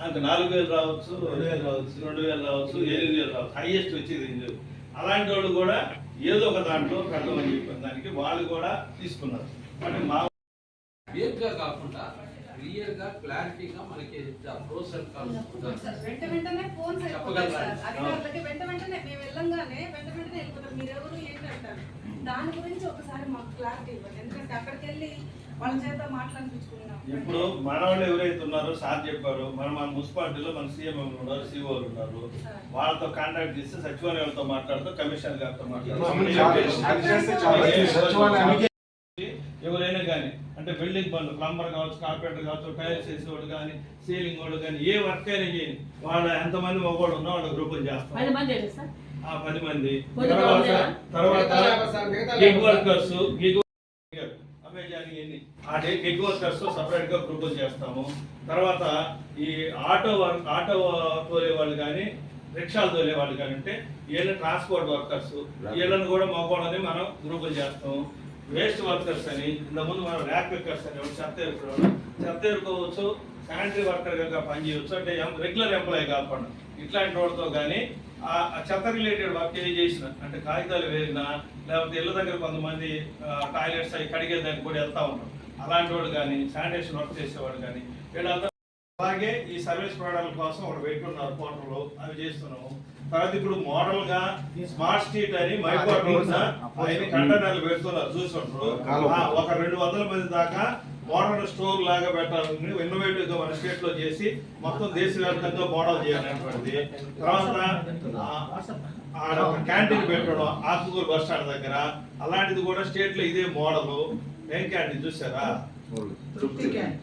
అంత నాలుగు వేలు రావచ్చు రెండు వేలు రావచ్చు రెండు వేలు రావచ్చు ఎనిమిది వేలు. రావచ్చు. హైయెస్ట్ వచ్చేది ఎనిమిది అలాంటి వాళ్ళు కూడా ఏదో ఒక దాంట్లో కట్టమని చెప్పిన దానికి వాళ్ళు కూడా తీసుకున్నారు. అంటే మా వేగ్గా కాకుండా క్లియర్గా క్లారిటీగా మనకి ప్రోస్ అండ్ కాన్స్ సార్, వెంట వెంటనే అధికారులకి వెంట వెంటనే మేము వెళ్ళంగానే వెంట వెంటనే దాని గురించి ఒకసారి మాకు క్లారిటీ ఇవ్వండి. ఎందుకంటే అక్కడికి వెళ్ళి వాళ్ళ చేత ఇప్పుడు మన వాళ్ళు ఎవరైతే ఉన్నారో సార్ చెప్పారు మన మన మున్సిపాలిటీలో మన సీఎం ఉన్నారు సిఓలు ఉన్నారు వాళ్ళతో కాంటాక్ట్ చేస్తే సచివాలయాలతో మాట్లాడుతూ కమిషనర్ గారితో అది చేస్తే చాలా సచివాలయానికి ఎవరైనా కానీ అంటే బిల్డింగ్ పనులు ప్లంబర్ కావచ్చు కార్పెంటర్ కావచ్చు టైల్స్ వేసేవాడు కానీ సీలింగ్ వాడు కానీ ఏ వర్క్ అయినా చేయని వాళ్ళ ఎంతమంది మగవాళ్ళు ఉన్నా వాళ్ళ గ్రూపులు చేస్తాం. పది మంది ఏంటి సార్. ఆ పది మంది. తర్వాత gig workers gig day gig workers సపరేట్గా గ్రూపులు చేస్తాము. తర్వాత ఈ ఆటో వర్క్ ఆటో తోలే వాళ్ళు కానీ రిక్షాలు తోలే వాళ్ళు కానీ అంటే వీళ్ళ ట్రాన్స్పోర్ట్ వర్కర్స్ వీళ్ళని కూడా మగవాళ్ళని మనం గ్రూపులు చేస్తాము. వేస్ట్ వర్కర్స్ అని ఇంతకుముందు మనం ర్యాక్ పిక్కర్స్ అని చెత్త ఎరుకోవడం చెత్త ఎరుకోవచ్చు శానిటరీ వర్కర్గా పనిచేయవచ్చు అంటే రెగ్యులర్ ఎంప్లాయీ కాకుండా ఇట్లాంటి వాళ్ళతో కానీ ఆ చెత్త రిలేటెడ్ వర్క్ ఏ చేసిన అంటే కాగితాలు వేరినా లేకపోతే ఇళ్ళ దగ్గర కొంతమంది టాయిలెట్స్ అవి కడిగేదానికి కూడా వెళ్తా ఉంటాం. అలాంటి వాళ్ళు కానీ శానిటేషన్ వర్క్ చేసేవాడు కానీ వీళ్ళంతా అలాగే ఈ సర్వీస్ ప్రొవైడర్ల కోసం ఒకటి పెట్టుకున్నారు పోర్టల్ అవి చేస్తున్నాము. తర్వాత ఇప్పుడు మోడల్గా స్మార్ట్ స్ట్రీట్ అని మైక్రో కంటైనర్లు పెడుతున్నారు చూసుకుంటారు ఒక రెండు వందల మంది దాకా మోడల్ స్టోర్ లాగా పెట్టాలని ఇన్నోవేటివ్గా మన స్టేట్లో చేసి మొత్తం దేశవ్యాప్తంగా మోడల్ చేయాలనేటువంటిది. తర్వాత క్యాంటీన్ పెట్టడం ఆకుకూరు బస్ స్టాండ్ దగ్గర. అలాంటిది కూడా స్టేట్లో ఇదే మోడల్ ఏం క్యాంటీన్ చూసారా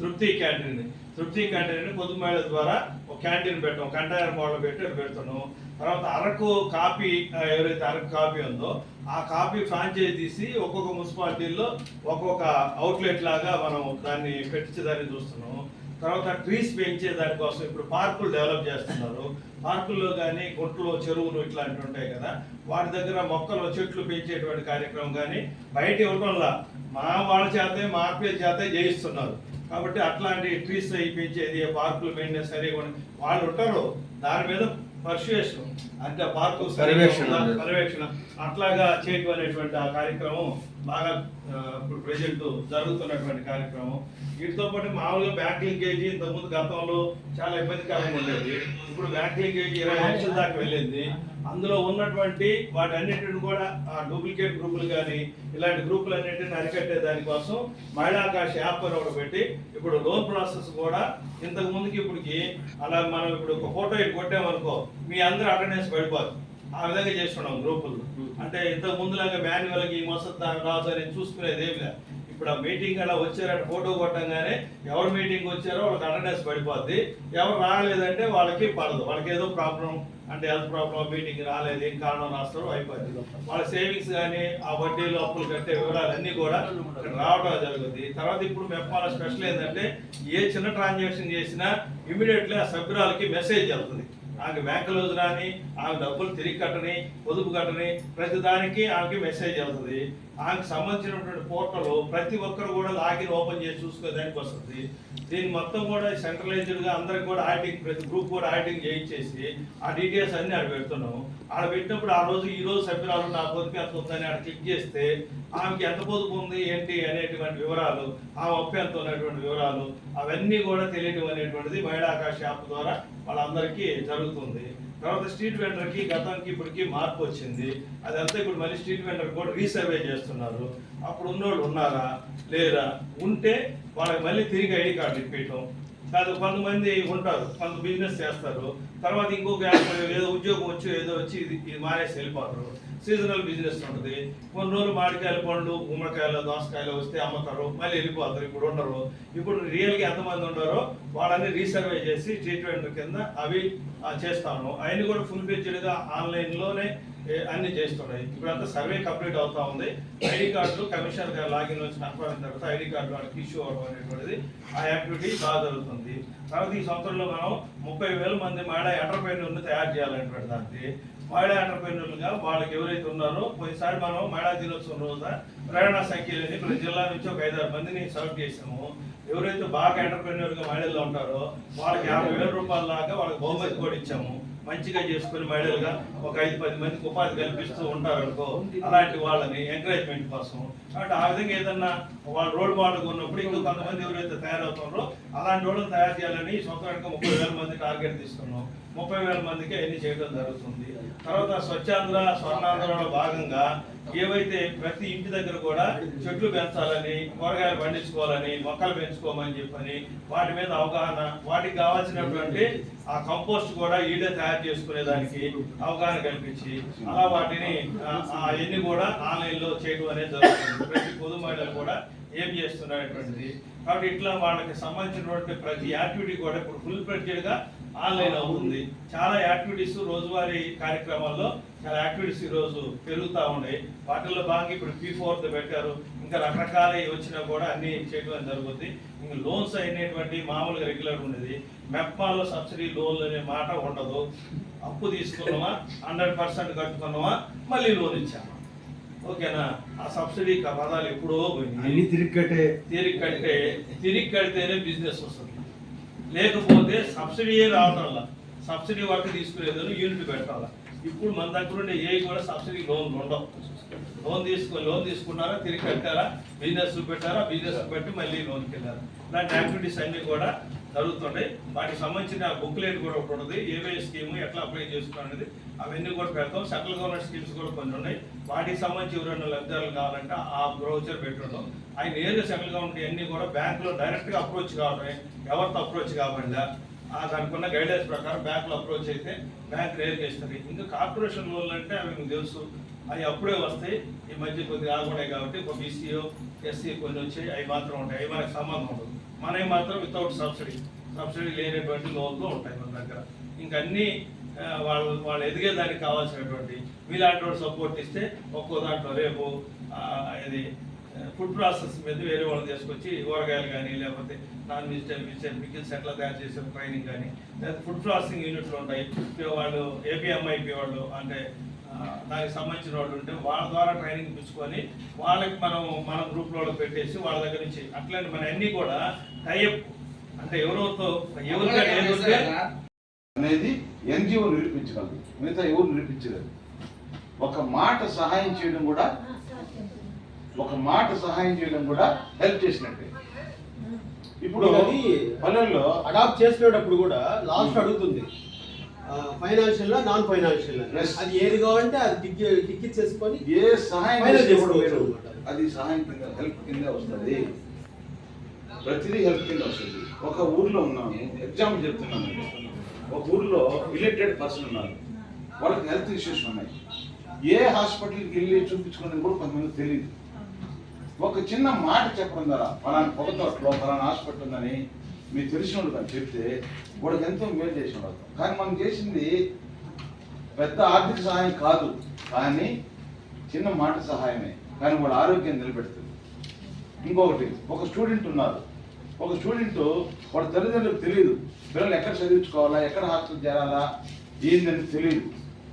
తృప్తి క్యాంటీన్ తృప్తి క్యాంటీన్ పొదుపు మహిళ ద్వారా ఒక క్యాంటీన్ పెట్టాం. కంటైనర్ మోడల్ పెట్టి అది పెడుతున్నాం తర్వాత అరకు కాపీ ఎవరైతే అరకు కాపీ ఉందో ఆ కాపీ ఫ్రాంచైజ్ తీసి ఒక్కొక్క మున్సిపాలిటీల్లో ఒక్కొక్క అవుట్లెట్ లాగా మనం దాన్ని పెట్టించేదాన్ని చూస్తున్నాం. తర్వాత ట్రీస్ పెంచే దానికోసం ఇప్పుడు పార్కులు డెవలప్ చేస్తున్నారు. పార్కుల్లో కానీ గుంట్లో చెరువులు ఇట్లాంటివి ఉంటాయి కదా వాటి దగ్గర మొక్కలు చెట్లు పెంచేటువంటి కార్యక్రమం కానీ బయట ఇవ్వడంలా. మా వాళ్ళ చేతే మా ఆర్పీఎల్ చేతే చేయిస్తున్నారు కాబట్టి అట్లాంటి ట్రీస్ అయి పెంచేది పార్కులు మెయింటెనెన్స్ సరిగా వాళ్ళు ఉంటారు దాని మీద పర్సువేషన్ అంటే పార్కు పర్యవేక్షణ. పర్యవేక్షణ. అట్లాగా చేయటం అనేటువంటి ఆ కార్యక్రమం బాగా ఇప్పుడు ప్రజెంట్ జరుగుతున్నటువంటి కార్యక్రమం. వీటితో పాటు మామూలుగా బ్యాంక్ లింకేజీ ఇంతకుముందు గతంలో చాలా ఇబ్బందికరంగా ఉండేది. ఇప్పుడు బ్యాంక్ లింకేజీ ఇరవై లక్షల దాకా వెళ్ళింది. అందులో ఉన్నటువంటి వాటి అన్నిటిని కూడా ఆ డూప్లికేట్ గ్రూపులు కానీ ఇలాంటి గ్రూపులు అన్నింటిని అరికట్టే దానికోసం మహిళాకాశ యాప్ అని ఒకటి పెట్టి ఇప్పుడు లోన్ ప్రాసెస్ కూడా ఇంతకు ముందుకి ఇప్పటికి అలా మనం ఇప్పుడు ఒక ఫోటో కొట్టామనుకో మీ అందరూ అటెండెన్స్ పడిపోదు ఆ విధంగా చేస్తున్నాం గ్రూపులు. అంటే ఇంతకు ముందులాగా మాన్యువల్గా ఈ మసత్ రాదు అని చూసుకునేది ఏమి లేదు. ఇప్పుడు ఆ మీటింగ్ అలా వచ్చారంటే ఫోటో కొట్టంగానే ఎవరు మీటింగ్ వచ్చారో వాళ్ళకి అటెండెన్స్ పడిపోద్ది. ఎవరు రాలేదంటే వాళ్ళకి పడదు. వాళ్ళకి ఏదో ప్రాబ్లం అంటే హెల్త్ ప్రాబ్లం మీటింగ్ రాలేదు ఏం కారణం రాస్తారో అయిపోద్ది. వాళ్ళ సేవింగ్స్ కానీ ఆ వడ్డీలు అప్పులు కట్టే వివరాలు అన్నీ కూడా రావడం జరుగుతుంది తర్వాత ఇప్పుడు మెప్పాల స్పెషల్ ఏంటంటే ఏ చిన్న ట్రాన్సాక్షన్ చేసినా ఇమీడియట్లీ ఆ సభ్యురాలకి మెసేజ్ వెళ్తుంది. ఆమె మేకలోజు రాని ఆమె డబ్బులు తిరిగి కట్టని పొదుపు కట్టని ప్రతి దానికి ఆమెకి మెసేజ్ అవుతుంది ఆమెకు సంబంధించినటువంటి పోర్టల్ ప్రతి ఒక్కరు కూడా లాగిన్ ఓపెన్ చేసి చూసుకోదానికి వస్తుంది. దీన్ని మొత్తం కూడా సెంట్రలైజ్డ్గా అందరికి కూడా ఆడిటింగ్ ప్రతి గ్రూప్ కూడా ఆడిటింగ్ చేయించేసి ఆ డీటెయిల్స్ అన్నీ ఆడ పెడుతున్నాం ఆడ పెట్టినప్పుడు ఆ రోజు ఈ రోజు సభ్యురాలు నా పొదుపు ఎంత ఉందని ఆడ చెక్ చేస్తే ఆమెకి ఎంత పొదుపు ఉంది ఏంటి అనేటువంటి వివరాలు ఆమె అప్పు ఎంత ఉన్నటువంటి వివరాలు అవన్నీ కూడా తెలియటం అనేటువంటిది మహిళాకాశ యాప్ ద్వారా వాళ్ళందరికీ జరుగుతుంది. తర్వాత స్ట్రీట్ వెండర్కి గతానికి ఇప్పటికి మార్పు వచ్చింది. అదంతా ఇప్పుడు మళ్ళీ స్ట్రీట్ వెండర్ కూడా రీసర్వే చేస్తున్నారు. అప్పుడు ఉన్నోళ్ళు ఉన్నారా? లేరా? ఉంటే వాళ్ళకి మళ్ళీ తిరిగి ఐడి కార్డు ఇప్పించడం. కాదు కొంతమంది ఉంటారు కొంత బిజినెస్ చేస్తారు. తర్వాత ఇంకొక ఏదో ఉద్యోగం వచ్చి ఏదో వచ్చి ఇది ఇది మానేసి వెళ్ళిపోతారు. సీజనల్ బిజినెస్ ఉంటుంది. కొన్ని రోజులు మామిడికాయల పండ్లు గుమ్మడికాయలు దోసకాయలు వస్తే అమ్ముతారు. మళ్ళీ వెళ్ళిపోతారు. ఇప్పుడు ఉండరు. ఇప్పుడు రియల్గా ఎంతమంది ఉండారో వాళ్ళని రీసర్వే చేసి ట్రీట్మెంట్ కింద అవి చేస్తాము. చేస్తాను అవన్నీ కూడా ఫుల్గా ఆన్లైన్లోనే అన్ని చేస్తున్నాయి. ఇప్పుడంతా సర్వే కంప్లీట్ అవుతా ఉంది. ఐడి కార్డులు కమిషనర్ గారు లాగిన్ వచ్చి కన్ఫర్మ్ అయిన తర్వాత ఐడి కార్డు వాళ్ళకి ఇష్యూ అవ్వడం అనేటువంటిది ఆ యాక్టివిటీ బాగా జరుగుతుంది. తర్వాత ఈ సంవత్సరంలో మనం ముప్పై వేల మంది మాడ ఎంటర్ప్రైనర్ని తయారు చేయాలనేటువంటి దానికి మహిళా ఎంటర్ప్రీనర్లుగా వాళ్ళకి ఎవరైతే ఉన్నారో పోయినసారి మనం మహిళా దినోత్సవం రోజున ప్రేరణ సంఖ్యలని ప్రతి జిల్లా నుంచి ఒక ఐదారు మందిని సెలెక్ట్ చేసాము ఎవరైతే బాగా ఎంటర్ప్రీనర్గా మహిళలు ఉంటారో వాళ్ళకి యాభై వేల రూపాయల దాకా వాళ్ళకి బహుమతి కూడా ఇచ్చాము. మంచిగా చేసుకుని మహిళలుగా ఒక ఐదు పది మందికి ఉపాధి కల్పిస్తూ ఉంటారనుకో అలాంటి వాళ్ళని ఎంకరేజ్మెంట్ కోసం. కాబట్టి ఆ విధంగా ఏదన్నా వాళ్ళు రోడ్ మోడల్ ఉన్నప్పుడు ఇంకా కొంతమంది ఎవరైతే తయారవుతున్నారో అలాంటి వాళ్ళని తయారు చేయాలని ఈ సంవత్సరానికి ముప్పై వేల మంది టార్గెట్ తీసుకున్నాం. ముప్పై వేల మందికి అన్ని చేయడం జరుగుతుంది. తర్వాత స్వచ్ఛాంధ్ర స్వర్ణాంధ్రలో భాగంగా ఏవైతే ప్రతి ఇంటి దగ్గర కూడా చెట్లు పెంచాలని కూరగాయలు పండించుకోవాలని మొక్కలు పెంచుకోమని చెప్పని వాటి మీద అవగాహన వాటికి కావాల్సినటువంటి ఆ కంపోస్ట్ కూడా ఈడే తయారు చేసుకునేదానికి అవగాహన కల్పించి అలా వాటిని అవన్నీ కూడా ఆన్లైన్లో చేయడం అనేది జరుగుతుంది. ప్రతి పొదు మహిళలు కూడా ఏం చేస్తున్నారు కాబట్టి ఇట్లా వాళ్ళకి సంబంధించినటువంటి ప్రతి యాక్టివిటీ కూడా ఇప్పుడు ఫుల్ ఫ్లెడ్జెడ్గా ఆన్లైన్ అవుతుంది. చాలా యాక్టివిటీస్ రోజువారీ కార్యక్రమాల్లో చాలా యాక్టివిటీస్ ఈ రోజు పెరుగుతూ ఉన్నాయి. వాటిల్లో భాగంగా ఇప్పుడు పీ ఫోర్త్ పెట్టారు. ఇంకా రకరకాల వచ్చినా కూడా అన్ని చేయడం జరుగుతుంది ఇంకా లోన్స్ అయినటువంటి మామూలుగా రెగ్యులర్ ఉండేది. మెప్మాలో సబ్సిడీ లోన్లు అనే మాట ఉండదు. అప్పు తీసుకున్నామా? హండ్రెడ్ పర్సెంట్ కట్టుకున్నామా? మళ్ళీ లోన్ ఇచ్చామా? ఓకేనా? ఆ సబ్సిడీ పదాలు ఎప్పుడో అన్ని తిరిగి కట్టే తిరిగి కట్టే తిరిగి కడితేనే బిజినెస్ వస్తుంది. లేకపోతే సబ్సిడీయే రావటంలా? వల్ల సబ్సిడీ వర్క్ తీసుకునేదాన్ని యూనిట్ పెట్టాలా? ఇప్పుడు మన దగ్గర ఉండే ఏ కూడా సబ్సిడీ లోన్ ఉండవు. లోన్ తీసుకుని లోన్ తీసుకున్నారా తిరిగి కట్టారా? బిజినెస్ పెట్టారా? బిజినెస్ పెట్టి మళ్ళీ లోన్కి వెళ్ళారు? ఇలాంటి యాక్టివిటీస్ అన్నీ కూడా జరుగుతుంటాయి వాటికి సంబంధించిన బుక్లెట్ కూడా ఒకటి ఉంటుంది. ఏవే స్కీమ్ ఎట్లా అప్లై చేసుకోవాలనేది అవన్నీ కూడా పెడతాం. సెంట్రల్ గవర్నమెంట్ స్కీమ్స్ కూడా కొన్ని ఉన్నాయి. వాటికి సంబంధించి ఎవరైనా లబ్ధిదారులు కావాలంటే ఆ బ్రౌచర్ పెట్టుండడం ఆయన నేరుగా సెటిల్గా ఉంటే అన్ని కూడా బ్యాంకులో డైరెక్ట్గా అప్రోచ్ కావడమే ఎవరితో అప్రోచ్ కాకుండా ఆ దానికి ఉన్న గైడెన్స్ ప్రకారం బ్యాంకులో అప్రోచ్ అయితే బ్యాంక్ నేరుగా చేస్తుంది ఇంకా కార్పొరేషన్ లోన్లు అంటే అవి మీకు తెలుసు. అవి అప్పుడే వస్తాయి. ఈ మధ్య కొద్దిగా ఆగున్నాయి కాబట్టి ఒక బీసీఓ ఎస్సీ కొన్ని వచ్చాయి. అవి మాత్రం ఉంటాయి. అవి మనకు సంబంధం ఉండదు. మనవి మాత్రం వితౌట్ సబ్సిడీ సబ్సిడీ లేనటువంటి లోన్లు ఉంటాయి మన దగ్గర. ఇంకా అన్ని వాళ్ళు వాళ్ళు ఎదిగే దానికి కావాల్సినటువంటి మీలాంటి వాళ్ళు సపోర్ట్ ఇస్తే ఒక్కో దాంట్లో రేపు ఇది ఫుడ్ ప్రాసెస్ మీద వేరే వాళ్ళు తీసుకొచ్చి కూరగాయలు కానీ లేకపోతే నాన్ వెజిటేబుల్ వెజిటేబుల్ పికిల్స్ ఎట్లా తయారు చేసే ట్రైనింగ్ కానీ లేదా ఫుడ్ ప్రాసెసింగ్ యూనిట్లు ఉంటాయి. వాళ్ళు ఏపీఎంఐపి వాళ్ళు అంటే దానికి సంబంధించిన వాళ్ళు ఉంటే వాళ్ళ ద్వారా ట్రైనింగ్ ఇప్పించుకొని వాళ్ళకి మనం మన గ్రూప్లో పెట్టేసి వాళ్ళ దగ్గర నుంచి అట్లాంటి మన అన్ని కూడా టైప్ అంటే ఏది ఉంటే అనేది ఎన్జిఓ నిరూపించగలదు. మిగతా ఎవరు నిరూపించలేదు. ఒక మాట సహాయం చేయడం కూడా ఒక మాట సహాయం చేయడం కూడా హెల్ప్ చేసినట్టే. ఇప్పుడు అది పల్లెల్లో అడాప్ట్ చేసుకునేటప్పుడు కూడా లాస్ట్ అడుగుతుంది. Financial non financial. అది ఏది కావాలంటే అది టిక్ టిక్ ఇచ్చేసుకొని ఏ సహాయం. అది సహాయం కింద హెల్ప్ కింద వస్తుంది. ప్రతిదీ హెల్ప్ కింద వస్తుంది. ఒక ఊర్లో ఉన్నాను ఎగ్జాంపుల్ చెప్తున్నాను. ఒక ఊర్లో రిలేటెడ్ పర్సన్ ఉన్నారు. వాళ్ళకి హెల్త్ ఇష్యూస్ ఉన్నాయి. ఏ హాస్పిటల్కి వెళ్ళి చూపించుకునేది కూడా కొంతమంది తెలియదు ఒక చిన్న మాట చెప్పడం ద్వారా ఫలానా పొగతోటలో ఫలానా హాస్పిటల్ ఉందని మీకు తెలిసిన వాళ్ళు చెప్తే వాడికి ఎంతో మేలు చేసిన వాళ్ళు కానీ మనం చేసింది పెద్ద ఆర్థిక సహాయం కాదు. కానీ చిన్న మాట సహాయమే. కానీ వాడు ఆరోగ్యం నిలబెడుతుంది. ఇంకొకటి ఒక స్టూడెంట్ ఉన్నారు. ఒక స్టూడెంట్ వాడి తల్లిదండ్రులకు తెలియదు పిల్లలు ఎక్కడ చదివించుకోవాలా ఎక్కడ హాస్టల్ చేరాలా ఏందని తెలియదు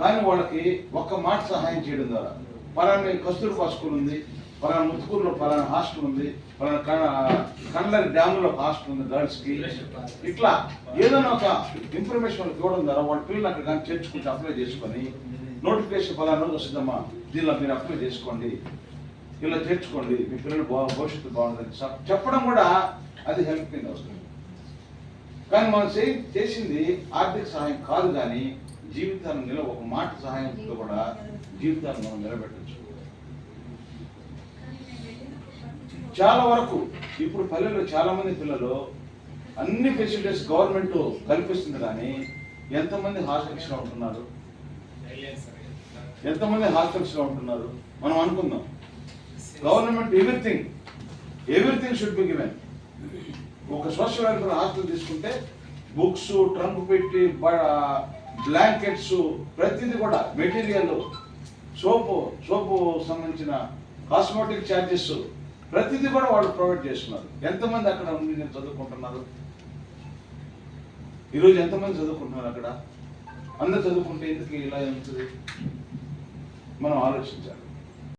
కానీ వాళ్ళకి ఒక్క మాట సహాయం చేయడం ద్వారా. పలానా కస్తూరి స్కూల్ ఉంది. పలానా ముత్తుకూరులో పలానా హాస్టల్ ఉంది పలానా కన- కండరి డ్యాములో హాస్టల్ ఉంది గర్ల్స్కి ఇట్లా ఏదైనా ఒక ఇన్ఫర్మేషన్ ఇవ్వడం ద్వారా వాళ్ళ పిల్లలు అక్కడ కానీ చేర్చుకుంటే అప్లై చేసుకొని నోటిఫికేషన్ పలానా రోజు వస్తుందమ్మా దీనిలో మీరు అప్లై చేసుకోండి ఇలా చేర్చుకోండి మీ పిల్లలు బా భవిష్యత్తు బాగుంటుంది చెప్పడం కూడా అది హెల్ప్ కింద వస్తుంది. కానీ మనం చే- చేసింది ఆర్థిక సహాయం కాదు కానీ జీవితాన్ని నిల ఒక మాట సహాయంతో కూడా జీవితాన్ని మనం నిలబెట్టచ్చు. చాలా వరకు ఇప్పుడు పల్లెల్లో చాలా మంది పిల్లలు అన్ని ఫెసిలిటీస్ గవర్నమెంట్ కల్పిస్తుంది కానీ ఎంతమంది హాస్టల్స్లో ఉంటున్నారు? ఎంతమంది హాస్టల్స్లో ఉంటున్నారు? మనం అనుకుందాం. Government everything everything should be given ఒక సోషల్ వెల్ఫేర్ హాస్టల్ తీసుకుంటే బుక్స్ ట్రంక్ పెట్టి బ్లాంకెట్స్ ప్రతిదీ కూడా మెటీరియల్ సోపు సోపు సంబంధించిన కాస్మెటిక్ ఛార్జెస్ ప్రతిదీ కూడా వాళ్ళు ప్రొవైడ్ చేస్తున్నారు. ఎంతమంది అక్కడ ఉండి నేను చదువుకుంటున్నారు? ఈరోజు ఎంతమంది చదువుకుంటున్నారు అక్కడ? అందరు చదువుకుంటే ఎందుకు ఇలా ఉంటుంది మనం ఆలోచించాలి.